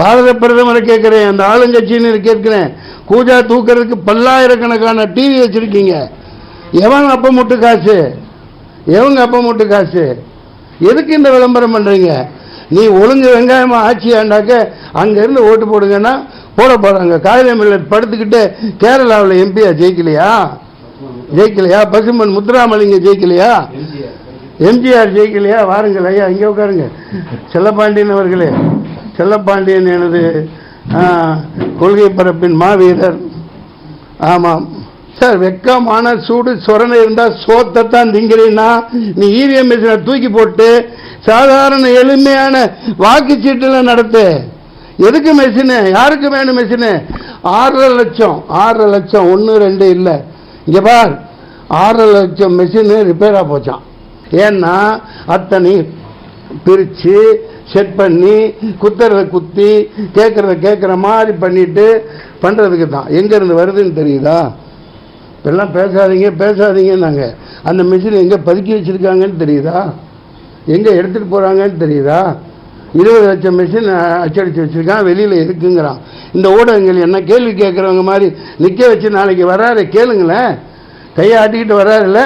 பாரத பிரதமரை கேட்கிறேன் அந்த ஆளுங்கட்சின்னு கேட்கிறேன். கூஜா தூக்கிறதுக்கு பல்லாயிரக்கணக்கான டிவி வச்சிருக்கீங்க. எவன் அப்ப முட்டு காசு? எவங்க அப்ப முட்டு காசு? எதுக்கு இந்த விளம்பரம் பண்றீங்க? நீ ஒழுங்கு வெங்காயமா ஆட்சி ஆண்டாக்க அங்க இருந்து ஓட்டு போடுங்கன்னா போட போறாங்க. காகித மில்லட் படுத்துக்கிட்டு கேரளாவில் எம்பியா ஜெயிக்கலையா? ஜெயிக்கலையா? பசுமன் முத்துராமலிங்க ஜெயிக்கலையா? எம்ஜிஆர் ஜெயிக்கலையா? வாருங்கள் ஐயா இங்கே உட்காருங்க. செல்லப்பாண்டியன் அவர்களே. செல்லப்பாண்டியன் எனது கொள்கை பரப்பின் மாவீரர். ஆமாம். சார் வெக்கமான சூடு சொரணை இருந்தால் சோத்தத்தான் திங்கிறீன்னா நீ இவிஎம் மிஷினை தூக்கி போட்டு சாதாரண எளிமையான வாக்குச்சீட்டில் நடத்து. எதுக்கு மெஷினு? யாருக்கு வேணும் மெஷினு? ஆறரை லட்சம். ஆறரை லட்சம். ஒன்று ரெண்டு இல்லை. இங்கே பார். ஆறரை லட்சம் மெஷினு ரிப்பேராக போச்சான் ஏன்னா அத்தனை பிரித்து செட் பண்ணி குத்துறத குத்தி கேட்குறத கேட்குற மாதிரி பண்ணிட்டு பண்ணுறதுக்கு தான். எங்கேருந்து வருதுன்னு தெரியுதா? இப்பெல்லாம் பேசாதீங்க பேசாதீங்கன்னாங்க. அந்த மிஷின் எங்கே பதுக்கி வச்சுருக்காங்கன்னு தெரியுதா? எங்கே எடுத்துகிட்டு போகிறாங்கன்னு தெரியுதா? இருபது லட்சம் மிஷின் அச்சடித்து வச்சுருக்கான் வெளியில் இருக்குங்கிறான். இந்த ஊடகங்கள் என்ன கேள்வி கேட்குறவங்க மாதிரி நிற்க வச்சு நாளைக்கு வராரு கேளுங்களேன். கையை ஆட்டிக்கிட்டு வராருல்ல